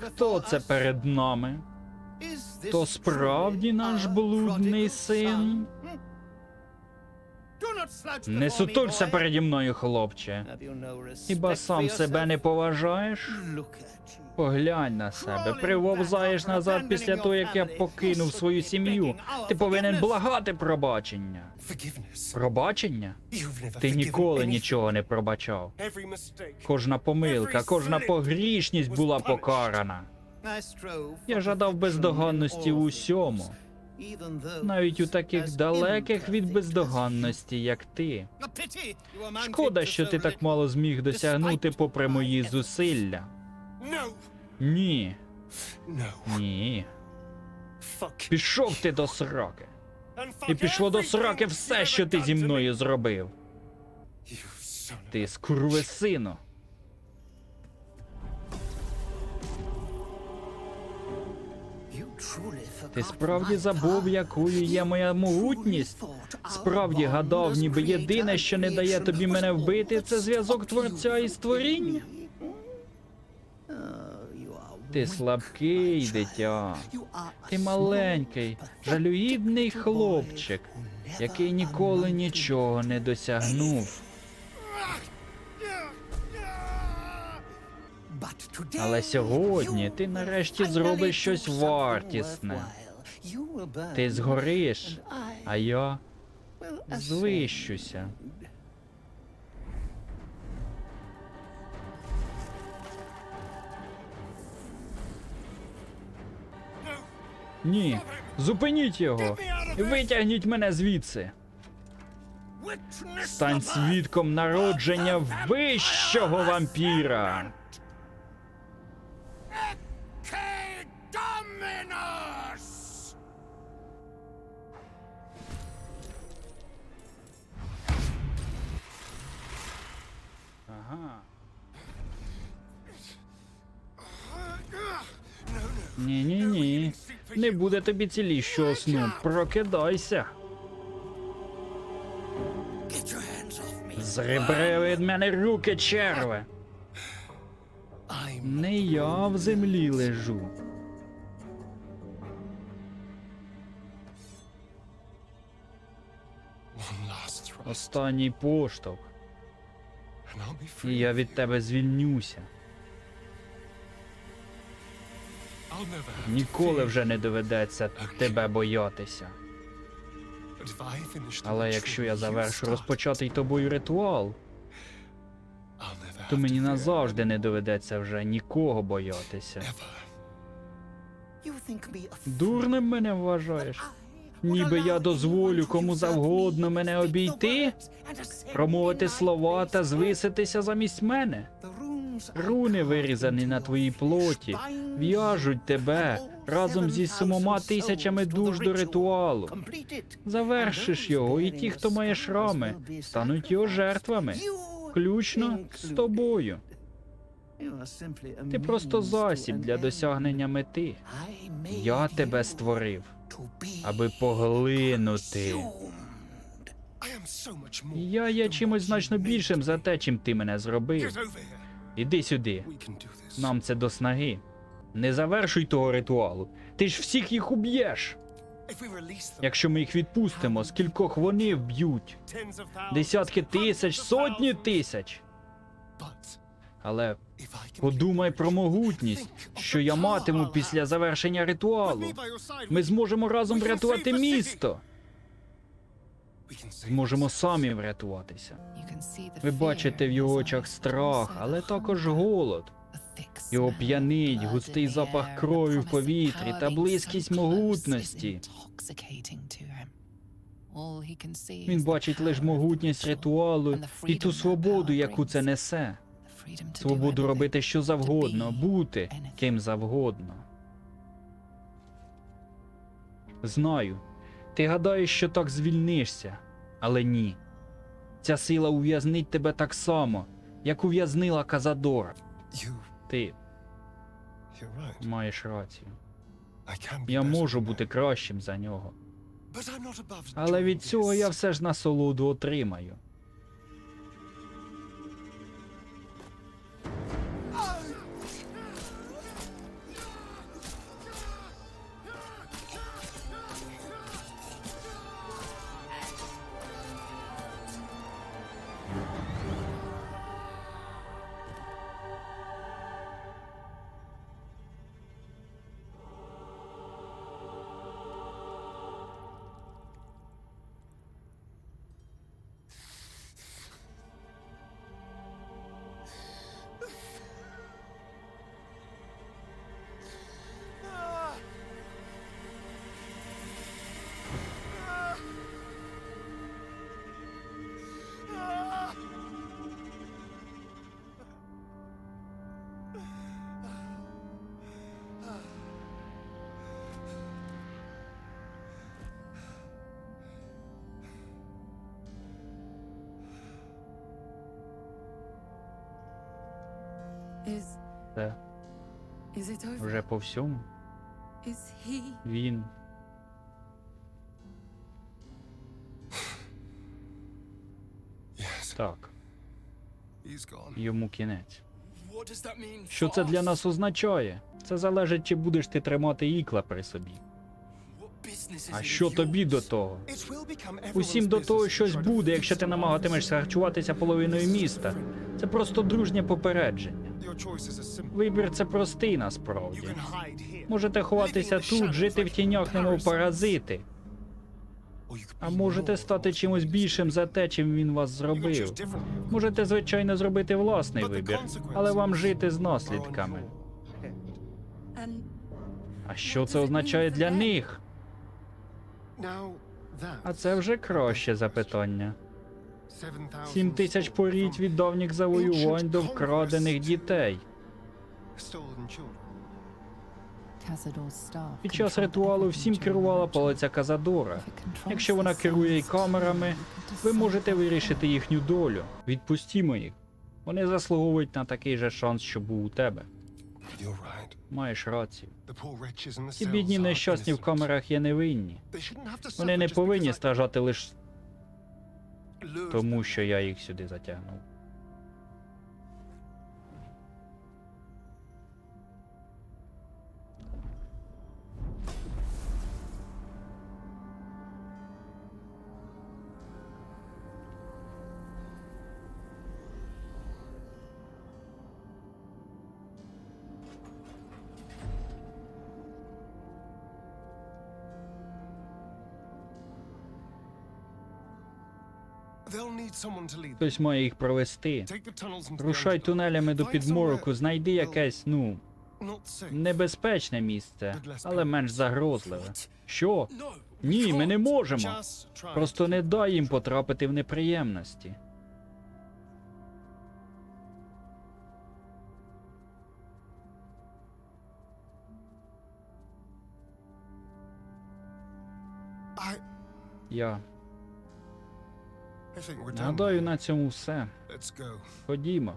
Хто це перед нами? То справді наш блудний син? Не сутулься переді мною, хлопче. Хіба сам себе не поважаєш? Поглянь на себе, привовзаєш назад після того, як я покинув свою сім'ю. Ти повинен благати пробачення. Пробачення? Ти ніколи нічого не пробачав. Кожна помилка, кожна погрішність була покарана. Я жадав бездоганності у усьому, навіть у таких далеких від бездоганності, як ти. Шкода, що ти так мало зміг досягнути попри мої зусилля. Ні, ні. Пішов ти до сраки. І пішло до сраки все, що ти зі мною зробив. Ти скурвесино. Ти справді забув, якою є моя могутність? Справді гадав, ніби єдине, що не дає тобі мене вбити, це зв'язок творця і створіння. Ти слабкий, дитя. Ти маленький, жалюгідний хлопчик, який ніколи нічого не досягнув. Але сьогодні ти нарешті зробиш щось вартісне. Ти згориш, а я звищуся. Ні, зупиніть його витягніть мене звідси. Стань свідком народження вищого вампіра. Ага. Ні, ні, ні. Не буде тобі ціліщого сну. Прокидайся. Зребри від мене руки, черве. Не я в землі лежу. Останній поштовх. І я від тебе звільнюся. Ніколи вже не доведеться тебе боятися. Але якщо я завершу розпочатий тобою ритуал, то мені назавжди не доведеться вже нікого боятися. Дурним мене вважаєш? Ніби я дозволю кому завгодно мене обійти, промовити слова та звиситися замість мене. Руни, вирізані на твоїй плоті, в'яжуть тебе разом зі сімома тисячами душ до ритуалу. Завершиш його, і ті, хто має шрами, стануть його жертвами, включно з тобою. Ти просто засіб для досягнення мети. Я тебе створив, аби поглинути. Я є чимось значно більшим за те, чим ти мене зробив. Іди сюди. Нам це до снаги. Не завершуй того ритуалу. Ти ж всіх їх уб'єш. Якщо ми їх відпустимо, скількох вони вб'ють? Десятки тисяч, сотні тисяч. Але подумай про могутність, що я матиму після завершення ритуалу. Ми зможемо разом врятувати місто. Зможемо самі врятуватися. Ви бачите в його очах страх, але також голод. Його п'янить густий запах крові в повітрі та близькість могутності. Він бачить лише могутність ритуалу і ту свободу, яку це несе. Свободу робити що завгодно, бути ким завгодно. Знаю, ти гадаєш, що так звільнишся, але ні. Ця сила ув'язнить тебе так само, як ув'язнила Казадора. Ти маєш рацію. Я можу бути кращим за нього. Але від цього я все ж насолоду отримаю. Це is it over? вже по всьому. Він так, йому кінець. What does that mean? Що це для нас означає? Це залежить, чи будеш ти тримати ікла при собі. А що тобі до того? Усім до того щось буде, якщо ти намагатимешся харчуватися половиною міста. Це просто дружнє попередження. Вибір це простий насправді. Можете ховатися тут, жити в тінях, немов паразити. А можете стати чимось більшим за те, чим він вас зробив. Можете, звичайно, зробити власний вибір, але вам жити з наслідками. А що це означає для них? А це вже краще запитання. Сім тисяч поріть від давніх завоювань до вкрадених дітей. Під час ритуалу всім керувала палиця Казадора. Якщо вона керує і камерами, ви можете вирішити їхню долю. Відпустімо їх. Вони заслуговують на такий же шанс, що був у тебе. Маєш рацію. Ці бідні нещасні в камерах є невинні. Вони не повинні страждати лише тому, що я їх сюди затягнув. Хтось має їх провести. Рушай тунелями до підмороку, знайди якесь, ну, небезпечне місце, але менш загрозливе. Що? Ні, ми не можемо. Просто не дай їм потрапити в неприємності. Я гадаю, на цьому все. Ходімо.